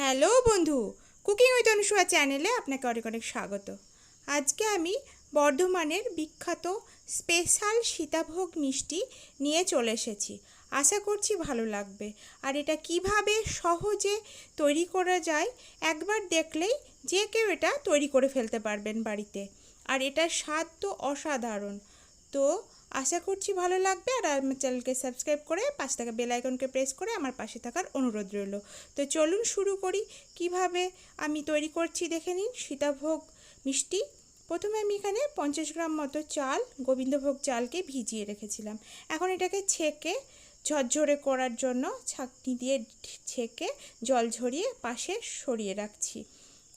Hello বন্ধু, cooking with Anusuya চ্যানেলে আপনাকে অনেক অনেক স্বাগত। আজকে আমি বর্ধমানের বিখ্যাত স্পেশাল সীতাভোগ মিষ্টি নিয়ে চলে এসেছি। আশা করছি ভালো লাগবে। আর এটা কীভাবে সহজে তৈরি করা যায় একবার দেখলেই যে কেউ এটা তৈরি করে ফেলতে পারবেন বাড়িতে। আর এটার স্বাদ তো অসাধারণ। তো আশা করছি ভালো লাগবে আর আমার চ্যানেলকে সাবস্ক্রাইব করে পাশে থাকা বেল আইকনকে প্রেস করে আমার পাশে থাকার অনুরোধ রইল। তো চলুন শুরু করি। কীভাবে আমি তৈরি করছি দেখে নিন। সীতাভোগ মিষ্টি। প্রথমে আমি এখানে পঞ্চাশ গ্রাম মতো চাল, গোবিন্দভোগ চালকে ভিজিয়ে রেখেছিলাম। এখন এটাকে ছেঁকে ঝরঝরে করার জন্য ছাঁকনি দিয়ে ছেঁকে জল ঝরিয়ে পাশে সরিয়ে রাখছি।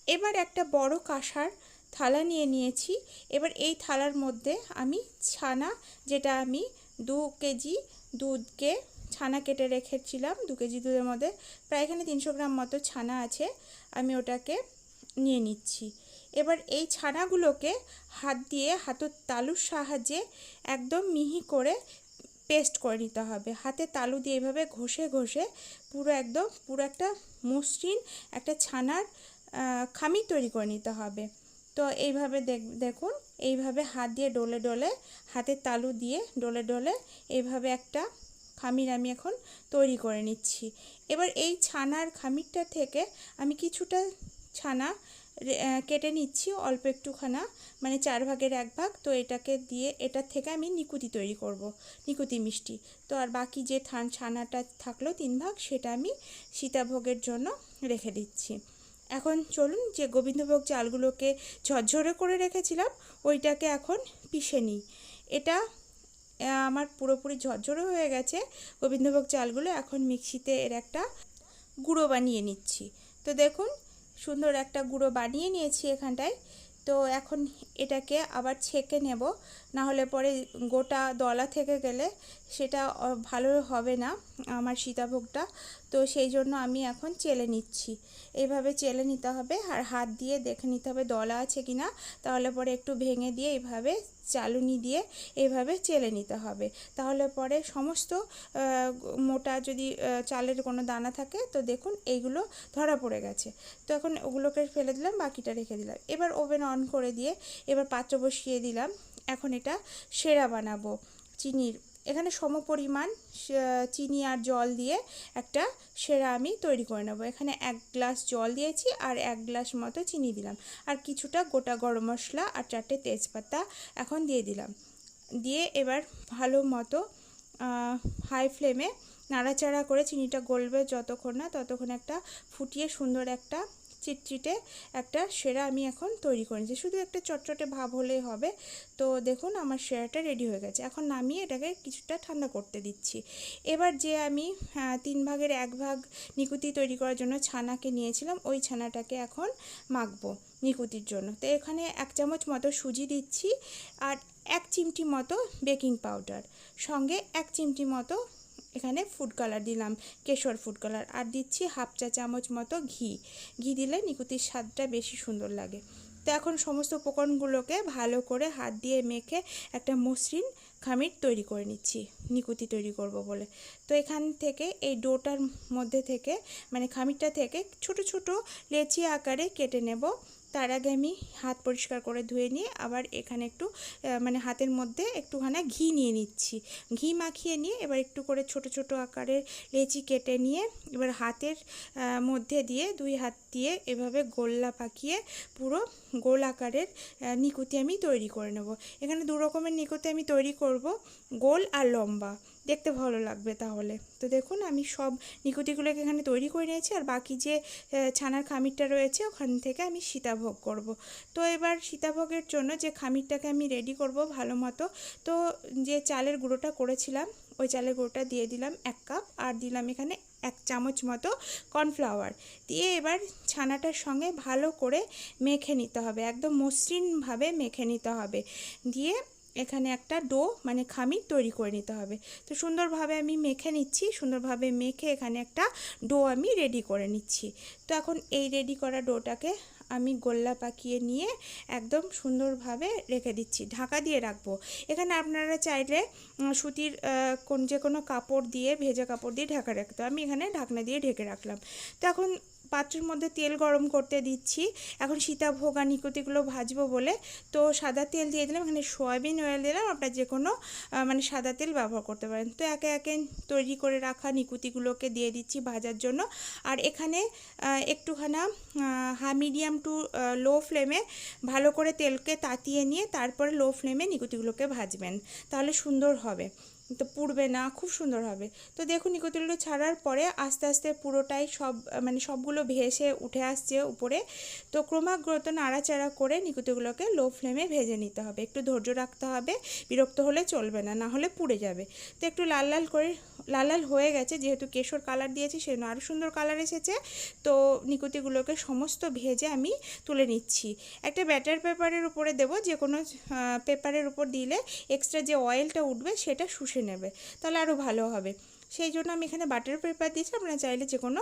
এবার একটা বড় কাঁসার থালা নিয়ে নিয়েছি। এবার এই থালার মধ্যে আমি ছানা, যেটা আমি দু কেজি দুধকে ছানা কেটে রেখেছিলাম, দু কেজি দুধের মধ্যে প্রায় এখানে তিনশো গ্রাম মতো ছানা আছে, আমি ওটাকে নিয়ে নিচ্ছি। এবার এই ছানাগুলোকে হাত দিয়ে হাতের তালুর সাহায্যে একদম মিহি করে পেস্ট করে নিতে হবে। হাতে তালু দিয়ে এভাবে ঘষে ঘষে পুরো একদম, পুরো একটা মসৃণ একটা ছানার খামি তৈরি করে নিতে হবে। তো এইভাবে দেখুন, এইভাবে হাত দিয়ে ডলে ডলে, হাতের তালু দিয়ে ডলে ডলে এইভাবে একটা খামির আমি এখন তৈরি করে নিচ্ছি। এবার এই ছানার খামিরটা থেকে আমি কিছুটা ছানা কেটে নিচ্ছি, অল্প একটুখানা মানে চার ভাগের এক ভাগ। তো এটাকে দিয়ে এটার থেকে আমি নিকুতি তৈরি করব, নিকুতি মিষ্টি। তো আর বাকি যে থান, ছানাটা থাকল তিন ভাগ, সেটা আমি সীতাভোগের জন্য রেখে দিচ্ছি। এখন চলুন যে গোবিন্দভোগ চালগুলোকে ঝরঝরে করে রেখেছিলাম, ওইটাকে এখন পিষে নিই। এটা আমার পুরোপুরি ঝরঝরে হয়ে গেছে। গোবিন্দভোগ চালগুলো এখন মিক্সিতে এর একটা গুঁড়ো বানিয়ে নিচ্ছি। তো দেখুন, সুন্দর একটা গুঁড়ো বানিয়ে নিয়েছি এখানটায়। তো এখন এটাকে আবার ছেঁকে নেব। না হলে পরে গোটা দলা থেকে গেলে সেটা ভালো হবে না আমার সীতাভোগটা। তো সেই জন্য আমি এখন চেলে নিচ্ছি। এইভাবে চেলে নিতে হবে আর হাত দিয়ে দেখে নিতে হবে দলা আছে কি না তাহলে পরে একটু ভেঙে দিয়ে এইভাবে চালুনি দিয়ে এইভাবে চেলে নিতে হবে। তাহলে পরে সমস্ত মোটা যদি চালের কোনো দানা থাকে তো দেখুন এইগুলো ধরা পড়ে গেছে। তো এখন ওগুলোকে ফেলে দিলাম, বাকিটা রেখে দিলাম। এবার ওভেন অন করে দিয়ে এবার পাত্র বসিয়ে দিলাম। এখন এটা সেরা বানাবো চিনির। এখানে সমপরিমাণ চিনি আর জল দিয়ে একটা সেরা আমি তৈরি করে নেব। এখানে এক গ্লাস জল দিয়েছি আর এক গ্লাস মতো চিনি দিলাম। আর কিছুটা গোটা গরম মশলা আর চারটে তেজপাতা এখন দিয়ে দিলাম। দিয়ে এবার ভালো মতো হাই ফ্লেমে নাড়াচাড়া করে চিনিটা গলবে যতক্ষণ না, ততক্ষণ একটা ফুটিয়ে সুন্দর একটা চিটচিটে একটা সেরা আমি এখন তৈরি করে নিচ্ছি শুধু একটা চটচটে ভাব হলেই হবে। তো দেখুন আমার সেরাটা রেডি হয়ে গেছে। এখন নামিয়ে এটাকে কিছুটা ঠান্ডা করতে দিচ্ছি। এবার যে আমি তিন ভাগের এক ভাগ নিকুতি তৈরি করার জন্য ছানাকে নিয়েছিলাম, ওই ছানাটাকে এখন মাখবো নিকুতির জন্য। তো এখানে এক চামচ মতো সুজি দিচ্ছি আর এক চিমটি মতো বেকিং পাউডার। সঙ্গে এক চিমটি মতো এখানে ফুড কালার দিলাম, কেশর ফুড কালার আর দিচ্ছি হাফ চা চামচ মতো ঘি। ঘি দিলে নিকুতির স্বাদটা বেশি সুন্দর লাগে। তো এখন সমস্ত উপকরণগুলোকে ভালো করে হাত দিয়ে মেখে একটা মসৃণ খামির তৈরি করে নিচ্ছি, নিকুতি তৈরি করব বলে। তো এখান থেকে এই ডোটার মধ্যে থেকে মানে খামিরটা থেকে ছোট ছোট লেচি আকারে কেটে নেব। তার আগে আমি হাত পরিষ্কার করে ধুয়ে নিয়ে আবার এখানে একটু মানে হাতের মধ্যে একটুখানি ঘি নিয়ে নিচ্ছি। ঘি মাখিয়ে নিয়ে এবার একটু করে ছোট ছোট আকারের লেচি কেটে নিয়ে এবার হাতের মধ্যে দিয়ে দুই হাত দিয়ে এভাবে গোল্লা পাকিয়ে পুরো গোল আকারের নিকুতি আমি তৈরি করে নেব। এখানে দু রকমের নিকুতি আমি তৈরি করব, গোল আর লম্বা। দেখতে ভালো লাগবে তাহলে। তো দেখুন, আমি সব নিকুতিগুলোকে এখানে তৈরি করে নিয়েছি আর বাকি যে ছানার খামিরটা রয়েছে, ওখান থেকে আমি সীতাভোগ করব। তো এবার সীতাভোগের জন্য যে খামিরটাকে আমি রেডি করব ভালো মতো, তো যে চালের গুঁড়োটা করেছিলাম, ওই চালের গুঁড়োটা দিয়ে দিলাম এক কাপ আর দিলাম এখানে এক চামচ মতো কর্নফ্লাওয়ার। দিয়ে এবার ছানাটার সঙ্গে ভালো করে মেখে নিতে হবে, একদম মসৃণভাবে মেখে নিতে হবে। দিয়ে এখানে একটা ডো মানে খামির তৈরি করে নিতে হবে। তো সুন্দরভাবে আমি মেখে নিচ্ছি, সুন্দরভাবে মেখে এখানে একটা ডো আমি রেডি করে নিচ্ছি। তো এখন এই রেডি করা ডোটাকে আমি গোল্লা পাকিয়ে নিয়ে একদম সুন্দরভাবে রেখে দিচ্ছি, ঢাকা দিয়ে রাখব। এখানে আপনারা চাইলে সুতির কোন যে কোনো কাপড় দিয়ে, ভেজা কাপড় দিয়ে ঢাকা রাখতে আমি এখানে ঢাকনা দিয়ে ঢেকে রাখলাম। তো এখন পাত্রের মধ্যে তেল গরম করতে দিচ্ছি। এখন সীতাভোগ আর নিকুতিগুলো ভাজবো বলে। তো সাদা তেল দিয়ে দিলাম, এখানে সয়াবিন অয়েল দিলাম। আপনারা যে কোনো মানে সাদা তেল ব্যবহার করতে পারেন। তো একে একে তৈরি করে রাখা নিকুতিগুলোকে দিয়ে দিচ্ছি ভাজার জন্য। আর এখানে একটুখানা হাই মিডিয়াম টু লো ফ্লেমে ভালো করে তেলকে তাতিয়ে নিয়ে তারপরে লো ফ্লেমে নিকুতিগুলোকে ভাজবেন। তাহলে সুন্দর হবে। তো পুড়বে না, খুব সুন্দর হবে। তো দেখুন নিকুতিগুলো ছাড়ার পরে আস্তে আস্তে পুরোটাই সব মানে সবগুলো ভেসে উঠে আসছে উপরে। তো ক্রমাগত নাড়াচাড়া করে নিকুতিগুলোকে লো ফ্লেমে ভেজে নিতে হবে। একটু ধৈর্য রাখতে হবে, বিরক্ত হলে চলবে না না হলে পুড়ে যাবে। তো একটু লাল লাল করে, লাল লাল হয়ে গেছে, যেহেতু কেশর কালার দিয়েছি, সেজন্য আরও সুন্দর কালার এসেছে। তো নিকুতিগুলোকে সমস্ত ভেজে আমি তুলে নিচ্ছি। একটা ব্যাটার পেপারের উপরে দেবো যে কোনো পেপারের উপর দিলে এক্সট্রা যে অয়েলটা উঠবে, সেটা শুষে নেবে, তাহলে আরও ভালো হবে। সেই জন্য আমি এখানে বাটার পেপার দিয়েছি, আপনারা চাইলে যে কোনো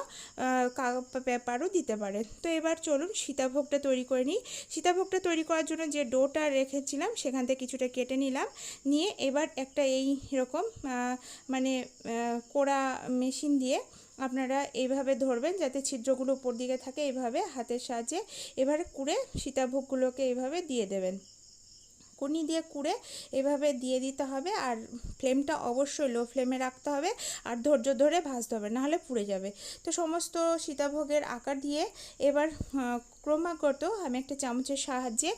পেপারও দিতে পারেন। তো এবার চলুন সীতাভোগটা তৈরি করে নিই। সীতাভোগটা তৈরি করার জন্য যে ডোটা রেখেছিলাম, সেখান থেকে কিছুটা কেটে নিলাম। নিয়ে এবার একটা এই রকম মানে কোড়া মেশিন দিয়ে আপনারা এইভাবে ধরবেন যাতে ছিদ্রগুলো উপর দিকে থাকে, এইভাবে হাতের সাহায্যে এবারে কুড়ে সীতাভোগগুলোকে এইভাবে দিয়ে দেবেন। কুনি দিয়ে কুড়ে এভাবে দিয়ে দিতে হবে আর ফ্লেমটা অবশ্যই লো ফ্লেমে রাখতে হবে আর ধৈর্য ধরে ভাজতে হবে, নাহলে পুড়ে যাবে। তো সমস্ত সীতাভোগের আকার দিয়ে এবার ক্রমাগত আমি একটা চামচের সাহায্যে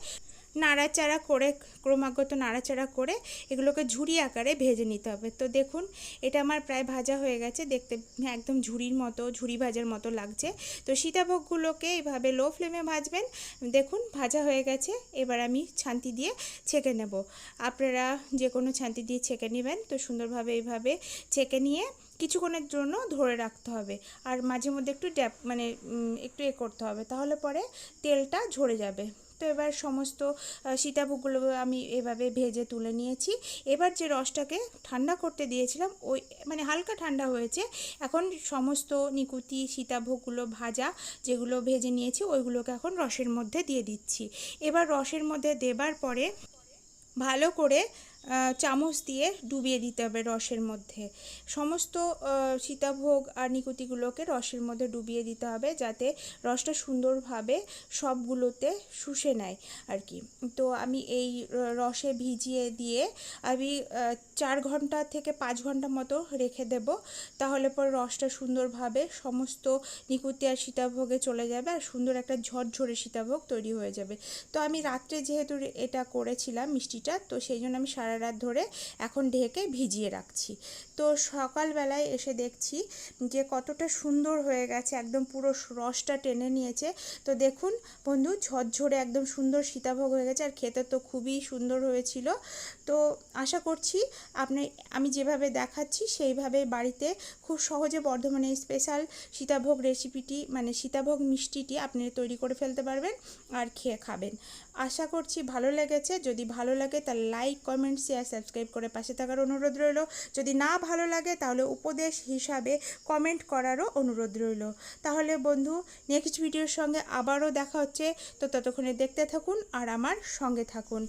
নাড়াচাড়া করে, ক্রমাগত নাড়াচাড়া করে এগুলোকে ঝুড়ি আকারে ভেজে নিতে হবে। তো দেখুন, এটা আমার প্রায় ভাজা হয়ে গেছে। দেখতে একদম ঝুড়ির মতো, ঝুড়ি ভাজার মতো লাগছে। তো সীতাভোগগুলোকে এইভাবে লো ফ্লেমে ভাজবেন। দেখুন, ভাজা হয়ে গেছে। এবার আমি ছান্তি দিয়ে ছেঁকে নেব। আপনারা যে কোনো ছান্তি দিয়ে ছেঁকে নেবেন। তো সুন্দরভাবে এইভাবে ছেঁকে নিয়ে কিছুক্ষণের জন্য ধরে রাখতে হবে। আর মাঝে মধ্যে একটু ড্যাপ মানে একটু এ করতে হবে। তাহলে পরে তেলটা ঝরে যাবে। তো এবার সমস্ত সীতাভোগগুলো আমি এভাবে ভেজে তুলে নিয়েছি। এবার যে রসটাকে ঠান্ডা করতে দিয়েছিলাম, ওই মানে হালকা ঠান্ডা হয়েছে। এখন সমস্ত নিকুতি সীতাভোগগুলো ভাজা যেগুলো ভেজে নিয়েছি, ওইগুলোকে এখন রসের মধ্যে দিয়ে দিচ্ছি। এবার রসের মধ্যে দেবার পরে ভালো করে চামচ দিয়ে ডুবিয়ে দিতে হবে রসের মধ্যে। সমস্ত সীতাভোগ আর নিকুতিগুলোকে রসের মধ্যে ডুবিয়ে দিতে হবে যাতে রসটা সুন্দরভাবে সবগুলোতে শুষে নেয় আর কি। তো আমি এই রসে ভিজিয়ে দিয়ে আমি চার ঘণ্টা থেকে পাঁচ ঘণ্টা মতো রেখে দেব। তাহলে পরে রসটা সুন্দরভাবে সমস্ত নিকুতি আর সীতাভোগে চলে যাবে আর সুন্দর একটা ঝরঝরে সীতাভোগ তৈরি হয়ে যাবে। তো আমি রাত্রে যেহেতু এটা করেছিলাম মিষ্টিটা, তো সেই জন্য আমি সারা রাত ধরে এখন ঢেকে ভিজিয়ে রাখছি। তো সকালবেলায় এসে দেখছি যে কতটা সুন্দর হয়ে গেছে, একদম পুরো রসটা টেনে নিয়েছে। তো দেখুন বন্ধু, ঝরঝরে একদম সুন্দর সীতাভোগ হয়ে গেছে, আর খেতে তো খুবই সুন্দর হয়েছিল। তো আশা করছি আপনি, আমি যেভাবে দেখাচ্ছি সেইভাবে বাড়িতে খুব সহজে বর্ধমানে স্পেশাল সীতাভোগ রেসিপিটি মানে সীতাভোগ মিষ্টিটি আপনি তৈরি করে ফেলতে পারবেন আর খেয়ে খাবেন। আশা করছি ভালো লেগেছে। যদি ভালো লাগে তাহলে লাইক কমেন্ট শেয়ার সাবস্ক্রাইব করে পাশে থাকার অনুরোধ রইল। যদি না ভালো লাগে তাহলে উপদেশ হিসাবে কমেন্ট করারও অনুরোধ রইল। তাহলে বন্ধু নেক্সট ভিডিওর সঙ্গে আবারও দেখা হচ্ছে। তো ততক্ষণে দেখতে থাকুন আর আমার সঙ্গে থাকুন।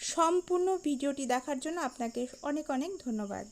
সম্পূর্ণ ভিডিওটি দেখার জন্য আপনাকে অনেক অনেক ধন্যবাদ।